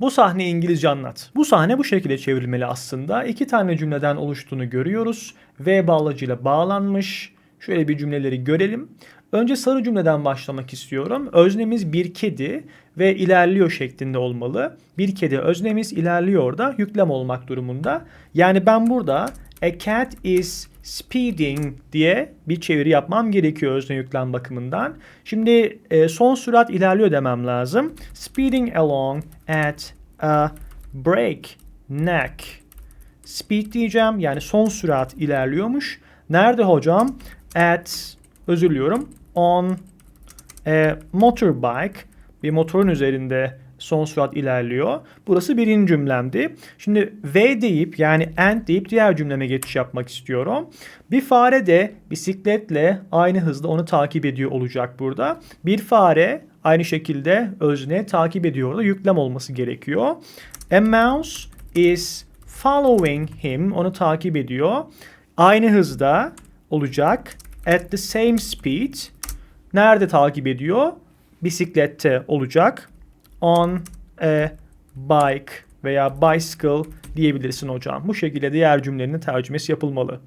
Bu sahneyi İngilizce anlat. Bu sahne bu şekilde çevrilmeli aslında. İki tane cümleden oluştuğunu görüyoruz. V bağlacıyla bağlanmış. Şöyle bir cümleleri görelim. Önce sarı cümleden başlamak istiyorum. Öznemiz bir kedi ve ilerliyor şeklinde olmalı. Bir kedi öznemiz ilerliyor da yüklem olmak durumunda. Yani ben burada a cat is speeding diye bir çeviri yapmam gerekiyor özne yüklem bakımından. Şimdi e, son sürat ilerliyor demem lazım. Speeding along at a break neck. Speed diyeceğim yani son sürat ilerliyormuş. Nerede hocam? At özür diliyorum. On a motorbike bir motorun üzerinde son sürat ilerliyor. Burası birinci cümlemdi. Şimdi V deyip yani and deyip diğer cümleme geçiş yapmak istiyorum. Bir fare de bisikletle aynı hızda onu takip ediyor olacak burada. Bir fare aynı şekilde özne takip ediyor da yüklem olması gerekiyor. A mouse is following him. Onu takip ediyor. Aynı hızda olacak. At the same speed. Nerede takip ediyor? Bisiklette olacak. On a bike veya bicycle diyebilirsin hocam. Bu şekilde diğer cümlenin tercümesi yapılmalı.